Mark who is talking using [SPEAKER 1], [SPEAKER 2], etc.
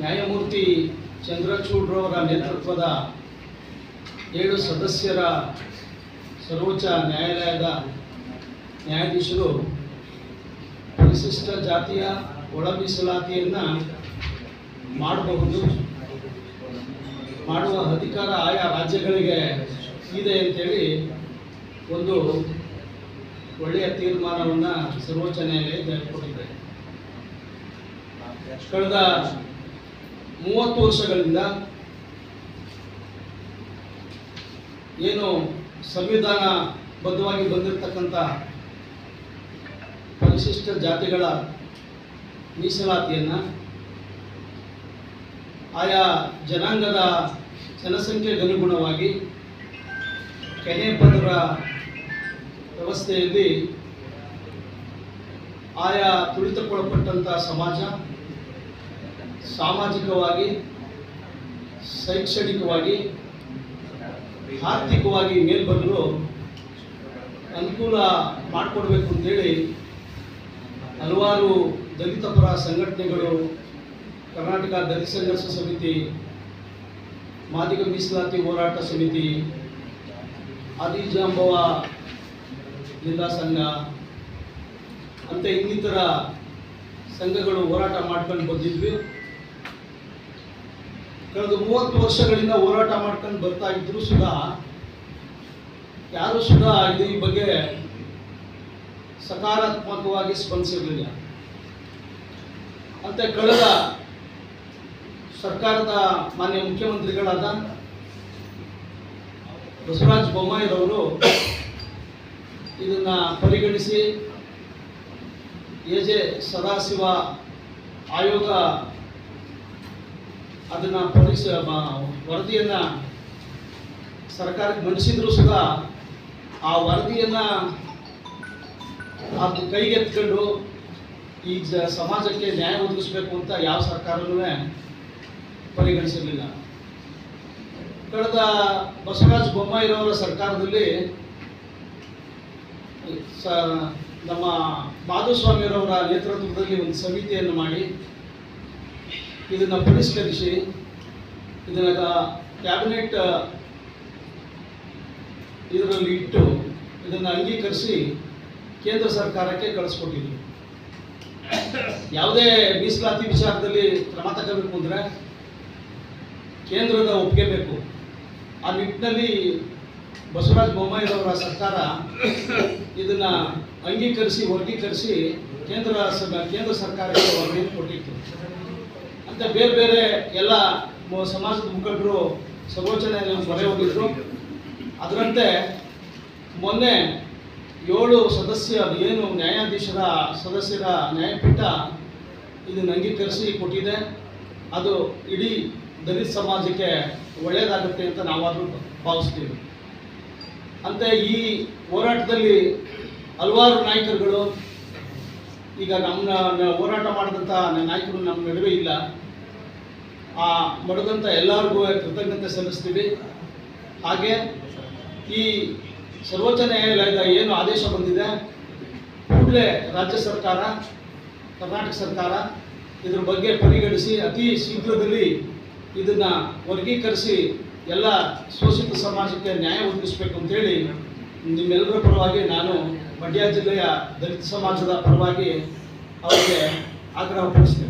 [SPEAKER 1] ನ್ಯಾಯಮೂರ್ತಿ ಚಂದ್ರಚೂಡ್ರವರ ನೇತೃತ್ವದ ಏಳು ಸದಸ್ಯರ ಸರ್ವೋಚ್ಚ ನ್ಯಾಯಾಲಯದ ನ್ಯಾಯಾಧೀಶರು ಪರಿಶಿಷ್ಟ ಜಾತಿಯ ಒಳ ಮೀಸಲಾತಿಯನ್ನು ಮಾಡಬಹುದು. ಮಾಡುವ ಅಧಿಕಾರ ಆಯಾ ರಾಜ್ಯಗಳಿಗೆ ಇದೆ ಅಂತೇಳಿ ಒಂದು ಒಳ್ಳೆಯ ತೀರ್ಮಾನವನ್ನು ಸರ್ವೋಚ್ಚ ನ್ಯಾಯಾಲಯ ತೆಗೆದುಕೊಂಡಿದೆ ಕಳೆದ ಮೂವತ್ತು ವರ್ಷಗಳಿಂದ ಏನು ಸಂವಿಧಾನ ಬದ್ಧವಾಗಿ ಬಂದಿರತಕ್ಕಂಥ ಪರಿಶಿಷ್ಟ ಜಾತಿಗಳ ಮೀಸಲಾತಿಯನ್ನು ಆಯಾ ಜನಾಂಗದ ಜನಸಂಖ್ಯೆಗನುಗುಣವಾಗಿ ಕೆನೆ ಪದರ ವ್ಯವಸ್ಥೆಯಲ್ಲಿ ಆಯಾ ತುಳಿತಕ್ಕೊಳಪಟ್ಟಂಥ ಸಮಾಜ ಸಾಮಾಜಿಕವಾಗಿ, ಶೈಕ್ಷಣಿಕವಾಗಿ, ಆರ್ಥಿಕವಾಗಿ ಮೇಲ್ಬರಲು ಅನುಕೂಲ ಮಾಡಿಕೊಡ್ಬೇಕು ಅಂತೇಳಿ ಹಲವಾರು ದಲಿತ ಪರ ಸಂಘಟನೆಗಳು, ಕರ್ನಾಟಕ ದಲಿತ ಸಂಘರ್ಷ ಸಮಿತಿ, ಮಾದಿಗ ಮೀಸಲಾತಿ ಹೋರಾಟ ಸಮಿತಿ, ಆದಿಜಾಂಬವ ಜಿಲ್ಲಾ ಸಂಘ ಅಂತ ಇನ್ನಿತರ ಸಂಘಗಳು ಹೋರಾಟ ಮಾಡ್ಕೊಂಡು ಬಂದಿದ್ವಿ. ಕಳೆದ ಮೂವತ್ತು ವರ್ಷಗಳಿಂದ ಹೋರಾಟ ಮಾಡ್ಕೊಂಡು ಬರ್ತಾ ಇದ್ರು ಸುಧಾ ಯಾರು ಸುಧಾ ಇದು ಈ ಬಗ್ಗೆ ಸಕಾರಾತ್ಮಕವಾಗಿ ಸ್ಪಂದಿಸಿರಲಿಲ್ಲ. ಅಂತ ಕಳೆದ ಸರ್ಕಾರದ ಮಾನ್ಯ ಮುಖ್ಯಮಂತ್ರಿಗಳಾದ ಬಸವರಾಜ ಬೊಮ್ಮಾಯಿರವರು ಇದನ್ನ ಪರಿಗಣಿಸಿ ಎ ಜೆ ಸದಾಶಿವ ಆಯೋಗ ಅದನ್ನ ಪರಿಸ ವರದಿಯನ್ನ ಸರ್ಕಾರಕ್ಕೆ ಮಂಡಿಸಿದ್ರು ಸಹ ಆ ವರದಿಯನ್ನ ಅದು ಕೈಗೆತ್ಕೊಂಡು ಈ ಸಮಾಜಕ್ಕೆ ನ್ಯಾಯ ಒದಗಿಸ್ಬೇಕು ಅಂತ ಯಾವ ಸರ್ಕಾರನೂ ಪರಿಗಣಿಸಿರಲಿಲ್ಲ. ಕಳೆದ ಬಸವರಾಜ ಬೊಮ್ಮಾಯಿರವರ ಸರ್ಕಾರದಲ್ಲಿ ಸ, ನಮ್ಮ ಮಾಧುಸ್ವಾಮಿಯವರ ನೇತೃತ್ವದಲ್ಲಿ ಒಂದು ಸಮಿತಿಯನ್ನು ಮಾಡಿ ಇದನ್ನು ಪರಿಷ್ಕರಿಸಿ ಇದನ್ನ ಕ್ಯಾಬಿನೆಟ್ ಇದರಲ್ಲಿ ಇಟ್ಟು ಇದನ್ನು ಅಂಗೀಕರಿಸಿ ಕೇಂದ್ರ ಸರ್ಕಾರಕ್ಕೆ ಕಳಿಸ್ಕೊಟ್ಟಿದ್ವಿ ಯಾವುದೇ ಮೀಸಲಾತಿ ವಿಚಾರದಲ್ಲಿ ಕ್ರಮ ತಗೋಬೇಕು ಅಂದರೆ ಕೇಂದ್ರದ ಒಪ್ಪಿಗೆ ಬೇಕು. ಆ ನಿಟ್ಟಿನಲ್ಲಿ ಬಸವರಾಜ ಬೊಮ್ಮಾಯಿರವರ ಸರ್ಕಾರ ಇದನ್ನ ಅಂಗೀಕರಿಸಿ, ವರ್ಗೀಕರಿಸಿ ಕೇಂದ್ರ ಕೇಂದ್ರ ಸರ್ಕಾರಕ್ಕೆ ಕೊಟ್ಟಿತ್ತು. ಅಂತ ಬೇರೆ ಬೇರೆ ಎಲ್ಲ ಸಮಾಜದ ಮುಖಂಡರು ನ್ಯಾಯಾಲಯ ಮೊರೆ ಹೋಗಿದ್ರು. ಅದರಂತೆ ಮೊನ್ನೆ ಏಳು ಸದಸ್ಯ, ಏನು ನ್ಯಾಯಾಧೀಶರ, ಸದಸ್ಯರ ನ್ಯಾಯಪೀಠ ಇದನ್ನು ಅಂಗೀಕರಿಸಿ ಕೊಟ್ಟಿದೆ. ಅದು ಇಡೀ ದಲಿತ ಸಮಾಜಕ್ಕೆ ಒಳ್ಳೆಯದಾಗುತ್ತೆ ಅಂತ ನಾವಾದರೂ ಭಾವಿಸ್ತೀವಿ. ಅಂತೆ ಈ ಹೋರಾಟದಲ್ಲಿ ಹಲವಾರು ನಾಯಕರುಗಳು, ಈಗ ನಮ್ಮ ಹೋರಾಟ ಮಾಡಿದಂಥ ನಾಯಕರು ನಮ್ಮ ನಡುವೆ ಇಲ್ಲ. ಆ ಮಡಗಂತ ಎಲ್ಲರಿಗೂ ಕೃತಜ್ಞತೆ ಸಲ್ಲಿಸ್ತೀವಿ. ಹಾಗೆ ಈ ಸರ್ವೋಚ್ಚ ನ್ಯಾಯಾಲಯದ ಏನು ಆದೇಶ ಬಂದಿದೆ, ಕೂಡಲೇ ರಾಜ್ಯ ಸರ್ಕಾರ, ಕರ್ನಾಟಕ ಸರ್ಕಾರ ಇದ್ರ ಬಗ್ಗೆ ಪರಿಗಣಿಸಿ ಅತಿ ಶೀಘ್ರದಲ್ಲಿ ಇದನ್ನು ವರ್ಗೀಕರಿಸಿ ಎಲ್ಲ ಶೋಷಿತ ಸಮಾಜಕ್ಕೆ ನ್ಯಾಯ ಒದಗಿಸ್ಬೇಕು ಅಂತೇಳಿ ನಿಮ್ಮೆಲ್ಲರ ಪರವಾಗಿ ನಾನು ಮಂಡ್ಯ ಜಿಲ್ಲೆಯ ದಲಿತ ಸಮಾಜದ ಪರವಾಗಿ ಅವರಿಗೆ ಆಗ್ರಹಪಡಿಸ್ತೇನೆ.